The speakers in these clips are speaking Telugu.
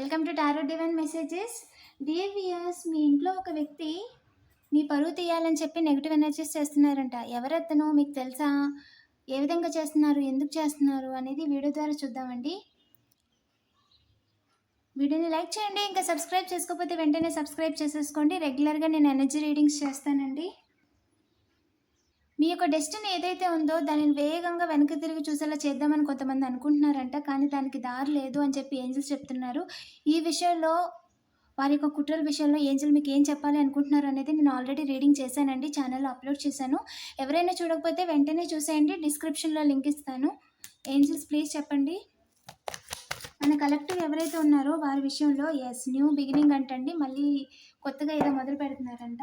Welcome to tarot divine messages dear viewers మీ ఇంట్లో ఒక వ్యక్తి మీ పరువు తీయాలని చెప్పి నెగిటివ్ ఎనర్జీస్ చేస్తున్నారంట. ఎవరెత్తను మీకు తెలుసా? ఏ విధంగా చేస్తున్నారు? ఎందుకు చేస్తున్నారు? అనేది వీడియో ద్వారా చూద్దామండి. వీడియోని లైక్ చేయండి. ఇంకా సబ్స్క్రైబ్ చేసుకోకపోతే వెంటనే సబ్స్క్రైబ్ చేసేసుకోండి. రెగ్యులర్గా నేను ఎనర్జీ రీడింగ్స్ చేస్తానండి. మీ యొక్క డెస్టినీ ఏదైతే ఉందో దానిని వేగంగా వెనక్కి తిరిగి చూసేలా చేద్దామని కొంతమంది అనుకుంటున్నారంట. కానీ దానికి దారి లేదు అని చెప్పి ఏంజల్స్ చెప్తున్నారు. ఈ విషయంలో వారి యొక్క కుట్రల విషయంలో ఏంజల్ మీకు ఏం చెప్పాలి అనుకుంటున్నారు అనేది నేను ఆల్రెడీ రీడింగ్ చేశానండి. ఛానల్లో అప్లోడ్ చేశాను. ఎవరైనా చూడకపోతే వెంటనే చూసేయండి. డిస్క్రిప్షన్లో లింక్ ఇస్తాను. ఏంజల్స్ ప్లీజ్ చెప్పండి. మన కలెక్టివ్ ఎవరైతే ఉన్నారో వారి విషయంలో ఎస్ న్యూ బిగినింగ్ అంటండి. మళ్ళీ కొత్తగా ఏదో మొదలు పెడుతున్నారంట.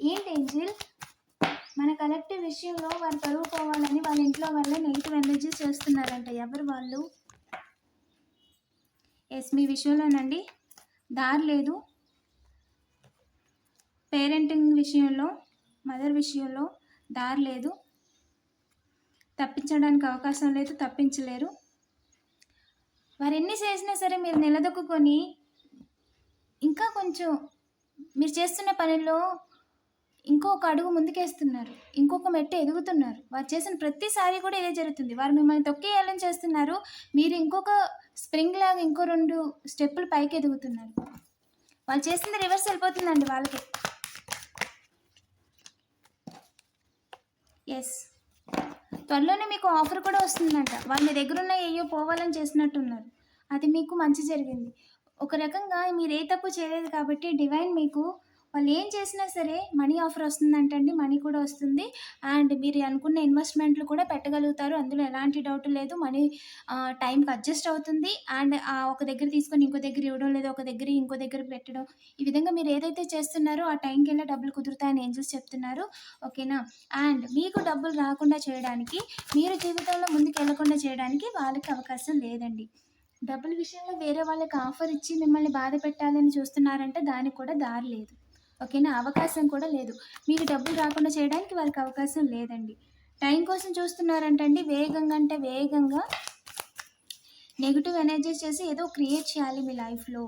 ఏంటి ఏంజిల్? మన కలెక్టివ్ విషయంలో వారు పరువు పోవాలని వాళ్ళ ఇంట్లో వాళ్ళే నెగిటివ్ ఎనర్జీ చేస్తున్నారంట. ఎవరు వాళ్ళు? ఎస్ మీ విషయంలోనండి. దారి లేదు. పేరెంటింగ్ విషయంలో మదర్ విషయంలో దారి లేదు. తప్పించడానికి అవకాశం లేదు తప్పించలేరు. వారు ఎన్ని చేసినా సరే మీరు నిలదొక్కుని ఇంకా కొంచెం మీరు చేస్తున్న పనిలో ఇంకొక అడుగు ముందుకేస్తున్నారు. ఇంకొక మెట్టు ఎదుగుతున్నారు. వారు చేసిన ప్రతిసారి కూడా ఇదే జరుగుతుంది. వారు మిమ్మల్ని తొక్కేయాలని చేస్తున్నారు. మీరు ఇంకొక స్ప్రింగ్ లాగా ఇంకో రెండు స్టెప్పులు పైకి ఎదుగుతున్నారు. వాళ్ళు చేసింది రివర్స్ వెళ్ళిపోతుందండి వాళ్ళకి. ఎస్ త్వరలోనే మీకు ఆఫర్ కూడా వస్తుందంట. వాళ్ళు మీ దగ్గర ఉన్న ఏయో పోవాలని చేసినట్టున్నారు. అది మీకు మంచి జరిగింది. ఒక రకంగా మీరు ఏ తప్పు చేయలేదు కాబట్టి డివైన్ మీకు వాళ్ళు ఏం చేసినా సరే మనీ ఆఫర్ వస్తుందంటండి మనీ కూడా వస్తుంది. అండ్ మీరు అనుకున్న ఇన్వెస్ట్మెంట్లు కూడా పెట్టగలుగుతారు. అందులో ఎలాంటి డౌట్ లేదు. మనీ టైంకి అడ్జస్ట్ అవుతుంది. అండ్ ఒక దగ్గర తీసుకొని ఇంకో దగ్గర ఇవ్వడం లేదు ఒక దగ్గర ఇంకో దగ్గర పెట్టడం ఈ విధంగా మీరు ఏదైతే చేస్తున్నారో ఆ టైంకి వెళ్ళి డబ్బులు కుదురుతాయని ఏంజల్స్ చెప్తున్నారు. ఓకేనా? అండ్ మీకు డబ్బులు రాకుండా చేయడానికి మీరు జీవితంలో ముందుకు వెళ్ళకుండా చేయడానికి వాళ్ళకి అవకాశం లేదండి. డబ్బుల విషయంలో వేరే వాళ్ళకి ఆఫర్ ఇచ్చి మిమ్మల్ని బాధ పెట్టాలని చూస్తున్నారంటే దానికి కూడా దారి లేదు. ఓకేనా? అవకాశం కూడా లేదు. మీకు డబ్బులు రాకుండా చేయడానికి వారికి అవకాశం లేదండి. టైం కోసం చూస్తున్నారంటండి. వేగంగా అంటే వేగంగా నెగిటివ్ ఎనర్జీస్ చేసి ఏదో క్రియేట్ చేయాలి మీ లైఫ్లో.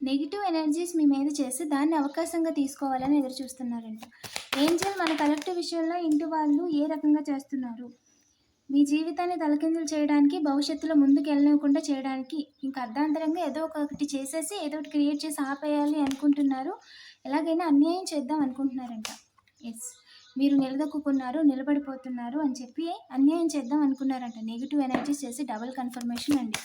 నెగిటివ్ ఎనర్జీస్ మీ మీద చేసి దాన్ని అవకాశంగా తీసుకోవాలని ఎదురు చూస్తున్నారంట ఏంజల్ మన కలెక్టివ్ విషయంలో ఇంటి వాళ్ళు ఏ రకంగా చేస్తున్నారు? మీ జీవితాన్ని తలకిందులు చేయడానికి భవిష్యత్తులో ముందుకు వెళ్ళనివ్వకుండా చేయడానికి ఇంకా అర్ధాంతరంగా ఏదో ఒకటి చేసేసి ఏదో ఒకటి క్రియేట్ చేసి ఆపేయాలి అనుకుంటున్నారు. ఎలాగైనా అన్యాయం చేద్దాం అనుకుంటున్నారంట. ఎస్ మీరు నిలదొక్కున్నారు నిలబడిపోతున్నారు అని చెప్పి అన్యాయం చేద్దాం అనుకున్నారంట. నెగిటివ్ ఎనర్జీస్ చేసి డబుల్ కన్ఫర్మేషన్ అండి.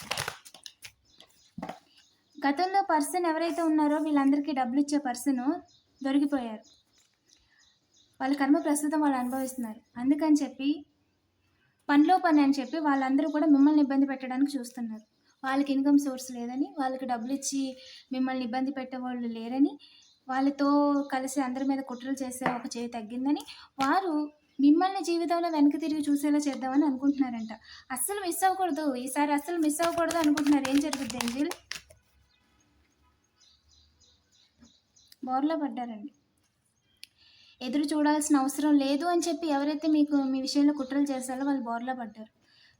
గతంలో పర్సన్ ఎవరైతే ఉన్నారో వీళ్ళందరికీ డబ్బులు ఇచ్చే పర్సన్ దొరికిపోయారు. వాళ్ళ కర్మ ప్రస్తుతం వాళ్ళు అనుభవిస్తున్నారు. అందుకని చెప్పి పనిలో పని అని చెప్పి వాళ్ళందరూ కూడా మిమ్మల్ని ఇబ్బంది పెట్టడానికి చూస్తున్నారు. వాళ్ళకి ఇన్కమ్ సోర్స్ లేదని వాళ్ళకి డబ్బులు ఇచ్చి మిమ్మల్ని ఇబ్బంది పెట్టేవాళ్ళు లేరని వాళ్ళతో కలిసి అందరి మీద కుట్రలు చేసే ఒక చేయి తగ్గిందని వారు మిమ్మల్ని జీవితంలో వెనక్కి తిరిగి చూసేలా చేద్దామని అనుకుంటున్నారంట. అస్సలు మిస్ అవ్వకూడదు. ఈసారి అస్సలు మిస్ అవ్వకూడదు అనుకుంటున్నారు. ఏం జరుగుద్ది ఏంజిల్ బోర్లో పడ్డారండి. ఎదురు చూడాల్సిన అవసరం లేదు అని చెప్పి ఎవరైతే మీకు మీ విషయంలో కుట్రలు చేస్తారో వాళ్ళు బోర్లా పడ్డారు.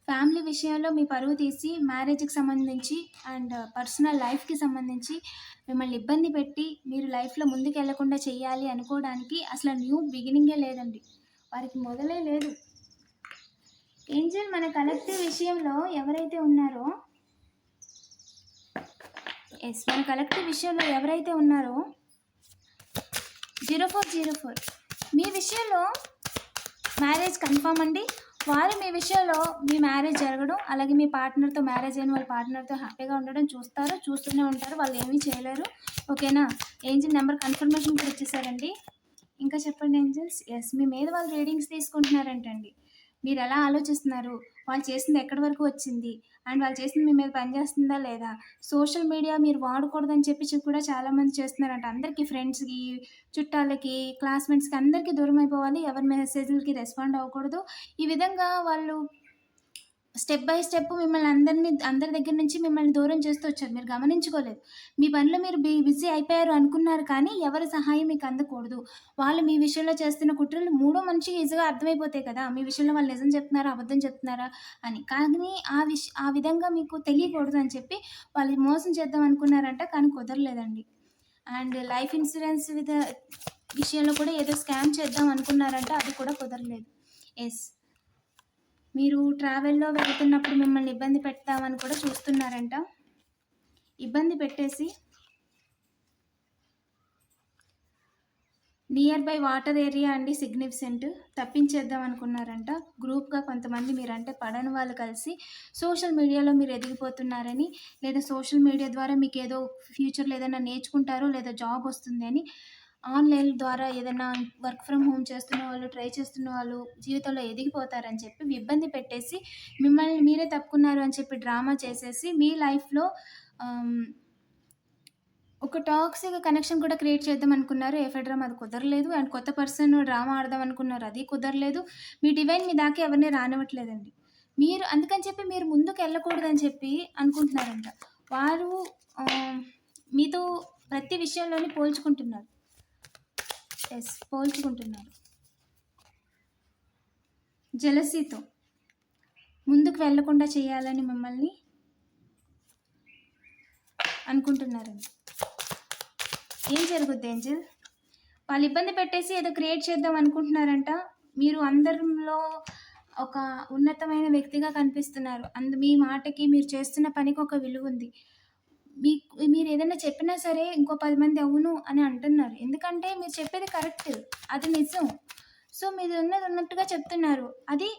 ఫ్యామిలీ విషయంలో మీ పరువు తీసి మ్యారేజ్కి సంబంధించి అండ్ పర్సనల్ లైఫ్కి సంబంధించి మిమ్మల్ని ఇబ్బంది పెట్టి మీరు లైఫ్లో ముందుకు వెళ్ళకుండా చేయాలి అనుకోవడానికి అసలు న్యూ బిగినింగే లేదండి. వారికి మొదలే లేదు. ఏంజల్ మన కలెక్టివ్ విషయంలో ఎవరైతే ఉన్నారో ఎస్ మన కలెక్టివ్ విషయంలో ఎవరైతే ఉన్నారో జీరో ఫోర్ జీరో ఫోర్. మీ విషయంలో మ్యారేజ్ కన్ఫామ్ అండి. వారు మీ విషయంలో మీ మ్యారేజ్ జరగడం అలాగే మీ పార్ట్నర్తో మ్యారేజ్ అయిన వాళ్ళ పార్ట్నర్తో హ్యాపీగా ఉండడం చూస్తారు చూస్తూనే ఉంటారు. వాళ్ళు ఏమీ చేయలేరు. ఓకేనా? ఏంజిల్ నెంబర్ కన్ఫర్మేషన్ కూడా ఇచ్చేసారండి. ఇంకా చెప్పండి ఏంజిల్స్? ఎస్ మీ మీద వాళ్ళు రీడింగ్స్ తీసుకుంటున్నారంటండి. మీరు ఎలా ఆలోచిస్తున్నారు? వాళ్ళు చేసింది ఎక్కడి వరకు వచ్చింది? అండ్ వాళ్ళు చేసింది మీ మీద పనిచేస్తుందా లేదా? సోషల్ మీడియా మీరు వాడకూడదని చెప్పి కూడా చాలామంది చేస్తున్నారంట. అందరికీ ఫ్రెండ్స్కి చుట్టాలకి క్లాస్మేట్స్కి అందరికీ దూరం అయిపోవాలి. ఎవరి మెసేజ్లకి రెస్పాండ్ అవ్వకూడదు. ఈ విధంగా వాళ్ళు స్టెప్ బై స్టెప్ మిమ్మల్ని అందరిని అందరి దగ్గర నుంచి మిమ్మల్ని దూరం చేస్తూ వచ్చారు. మీరు గమనించుకోలేదు. మీ పనిలో మీరు బి బిజీ అయిపోయారు అనుకున్నారు కానీ ఎవరి సహాయం మీకు అందకూడదు. వాళ్ళు మీ విషయంలో చేస్తున్న కుట్రలు మూడో మనిషికి ఈజీగా అర్థమైపోతాయి కదా. మీ విషయంలో వాళ్ళు నిజం చెప్తున్నారా అబద్ధం చెప్తున్నారా అని. కానీ ఆ విష ఆ విధంగా మీకు తెలియకూడదు అని చెప్పి వాళ్ళు మోసం చేద్దాం అనుకున్నారంట కానీ కుదరలేదండి. అండ్ లైఫ్ ఇన్సూరెన్స్ విధ విషయంలో కూడా ఏదో స్కామ్ చేద్దాం అనుకున్నారంట అది కూడా కుదరలేదు. ఎస్. మీరు ట్రావెల్లో వెళ్తున్నప్పుడు మిమ్మల్ని ఇబ్బంది పెడతామని కూడా చూస్తున్నారంట. ఇబ్బంది పెట్టేసి నియర్ బై వాటర్ ఏరియా అండి సిగ్నిఫిసెంట్ తప్పించేద్దాం అనుకున్నారంట. గ్రూప్గా కొంతమంది మీరంటే పడని వాళ్ళు కలిసి సోషల్ మీడియాలో మీరు ఎదిగిపోతున్నారని లేదా సోషల్ మీడియా ద్వారా మీకు ఏదో ఫ్యూచర్లో ఏదైనా నేర్చుకుంటారో లేదా జాబ్ వస్తుంది అని ఆన్లైన్ ద్వారా ఏదైనా వర్క్ ఫ్రమ్ హోమ్ చేస్తున్న వాళ్ళు ట్రై చేస్తున్న వాళ్ళు జీవితంలో ఎదిగిపోతారని చెప్పి ఇబ్బంది పెట్టేసి మిమ్మల్ని మీరే తప్పుకున్నారు అని చెప్పి డ్రామా చేసేసి మీ లైఫ్లో ఒక టాక్సిక్ కనెక్షన్ కూడా క్రియేట్ చేద్దాం అనుకున్నారు. ఎఫెడ్రామ్ డ్రామా అది కుదరలేదు. అండ్ కొత్త పర్సన్ డ్రామా ఆడదాం అనుకున్నారు. అది కుదరలేదు. మీ డివైన్ మీ దాకా ఎవరిని రానివ్వట్లేదండి. మీరు అందుకని చెప్పి మీరు ముందుకు వెళ్ళకూడదని చెప్పి అనుకుంటున్నారంట. వారు మీతో ప్రతి విషయంలోని పోల్చుకుంటున్నారు. ఎస్ పోల్చుకుంటున్నారు జలసీతో ముందుకు వెళ్ళకుండా చేయాలని మిమ్మల్ని అనుకుంటున్నారండి ఏం జరుగుద్ది ఏంజల్? వాళ్ళు ఇబ్బంది పెట్టేసి ఏదో క్రియేట్ చేద్దాం అనుకుంటున్నారంట. మీరు అందరిలో ఒక ఉన్నతమైన వ్యక్తిగా కనిపిస్తున్నారు. అందు మీ మాటకి మీరు చేస్తున్న పనికి ఒక విలువ ఉంది. మీకు మీరు ఏదైనా చెప్పినా సరే ఇంకో పది మంది అవును అని అంటున్నారు. ఎందుకంటే మీరు చెప్పేది కరెక్ట్. అది నిజం. సో మీరు ఉన్నది ఉన్నట్టుగా చెప్తున్నారు. అది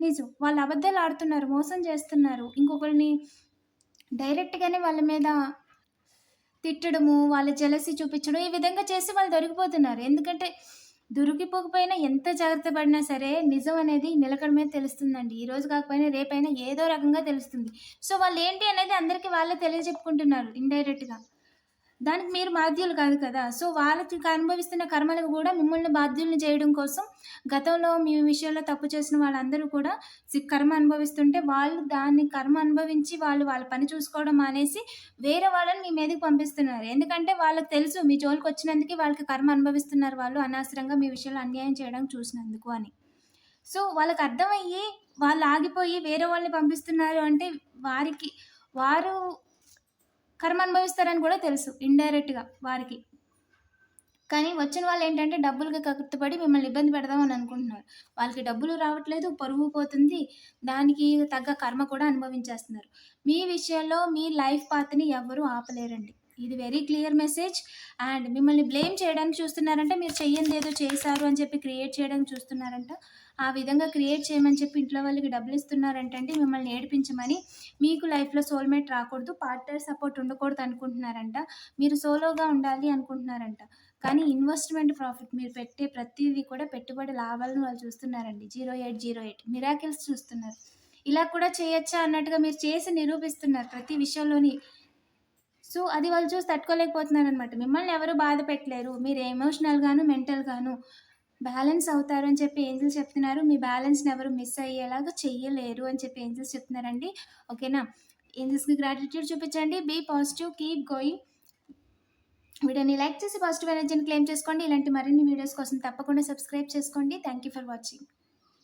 నిజం. వాళ్ళు అబద్ధాలు ఆడుతున్నారు మోసం చేస్తున్నారు. ఇంకొకరిని డైరెక్ట్గానే వాళ్ళ మీద తిట్టడము వాళ్ళ జలసి చూపించడం ఈ విధంగా చేసి వాళ్ళు దొరికిపోతున్నారు. ఎందుకంటే దొరికిపోకపోయినా ఎంత జాగ్రత్త పడినా సరే నిజం అనేది నిలకడ మీద తెలుస్తుందండి. ఈ రోజు కాకపోయినా రేపైనా ఏదో రకంగా తెలుస్తుంది. సో వాళ్ళు ఏంటి అనేది అందరికీ వాళ్ళే తెలియజెప్పుకుంటున్నారు ఇండైరెక్ట్గా. దానికి మీరు బాధ్యులు కాదు కదా. సో వాళ్ళకి అనుభవిస్తున్న కర్మలకు కూడా మిమ్మల్ని బాధ్యులను చేయడం కోసం గతంలో మీ విషయంలో తప్పు చేసిన వాళ్ళందరూ కూడా కర్మ అనుభవిస్తుంటే వాళ్ళు దాన్ని కర్మ అనుభవించి వాళ్ళు వాళ్ళ పని చూసుకోవడం మానేసి వేరే వాళ్ళని మీ మీదకి పంపిస్తున్నారు. ఎందుకంటే వాళ్ళకి తెలుసు మీ జోలికి వచ్చినందుకు వాళ్ళకి కర్మ అనుభవిస్తున్నారు వాళ్ళు అనవసరంగా మీ విషయంలో అన్యాయం చేయడం చూసినందుకు అని. సో వాళ్ళకి అర్థమయ్యి వాళ్ళు ఆగిపోయి వేరే వాళ్ళని పంపిస్తున్నారు అంటే వారికి వారు కర్మ అనుభవిస్తారని కూడా తెలుసు ఇండైరెక్ట్గా వారికి. కానీ వచ్చిన వాళ్ళు ఏంటంటే డబ్బులకి కక్కుర్తిపడి మిమ్మల్ని ఇబ్బంది పెడదామని అనుకుంటున్నారు. వాళ్ళకి డబ్బులు రావట్లేదు పరువు పోతుంది దానికి తగ్గ కర్మ కూడా అనుభవించేస్తున్నారు. మీ విషయంలో మీ లైఫ్ పాత్ని ఎవ్వరూ ఆపలేరండి. ఇది వెరీ క్లియర్ మెసేజ్ అండ్ మిమ్మల్ని బ్లేమ్ చేయడానికి చూస్తున్నారంటే మీరు చెయ్యండి ఏదో చేశారు అని చెప్పి క్రియేట్ చేయడానికి చూస్తున్నారంట. ఆ విధంగా క్రియేట్ చేయమని చెప్పి ఇంట్లో వాళ్ళకి డబ్బులు ఇస్తున్నారంటే మిమ్మల్ని ఏడిపించమని. మీకు లైఫ్లో సోల్మేట్ రాకూడదు పార్ట్నర్ సపోర్ట్ ఉండకూడదు అనుకుంటున్నారంట. మీరు సోలోగా ఉండాలి అనుకుంటున్నారంట. కానీ ఇన్వెస్ట్మెంట్ ప్రాఫిట్ మీరు పెట్టే ప్రతిదీ కూడా పెట్టుబడి లాభాలను వాళ్ళు చూస్తున్నారండి. Zero eight zero eight miracles చూస్తున్నారు. ఇలా కూడా చేయొచ్చా అన్నట్టుగా మీరు చేసి నిరూపిస్తున్నారు. ప్రతి విషయంలోని సో అది వాళ్ళు చూసి తట్టుకోలేకపోతున్నారు అనమాట మిమ్మల్ని ఎవరు బాధ పెట్టలేరు. మీరు ఎమోషనల్గాను మెంటల్గాను బ్యాలెన్స్ అవుతారు అని చెప్పి ఏంజిల్స్ చెప్తున్నారు. మీ బ్యాలెన్స్ని ఎవరు మిస్ అయ్యేలాగా చెయ్యలేరు అని చెప్పి ఏంజిల్స్ చెప్తున్నారండి. ఓకేనా? ఏంజిల్స్కి గ్రాటిట్యూడ్ చూపించండి. బీ పాజిటివ్ కీప్ గోయింగ్ వీడియోని లైక్ చేసి పాజిటివ్ ఎనర్జీని క్లెయిమ్ చేసుకోండి. ఇలాంటి మరిన్ని వీడియోస్ కోసం తప్పకుండా సబ్స్క్రైబ్ చేసుకోండి. Thank you for watching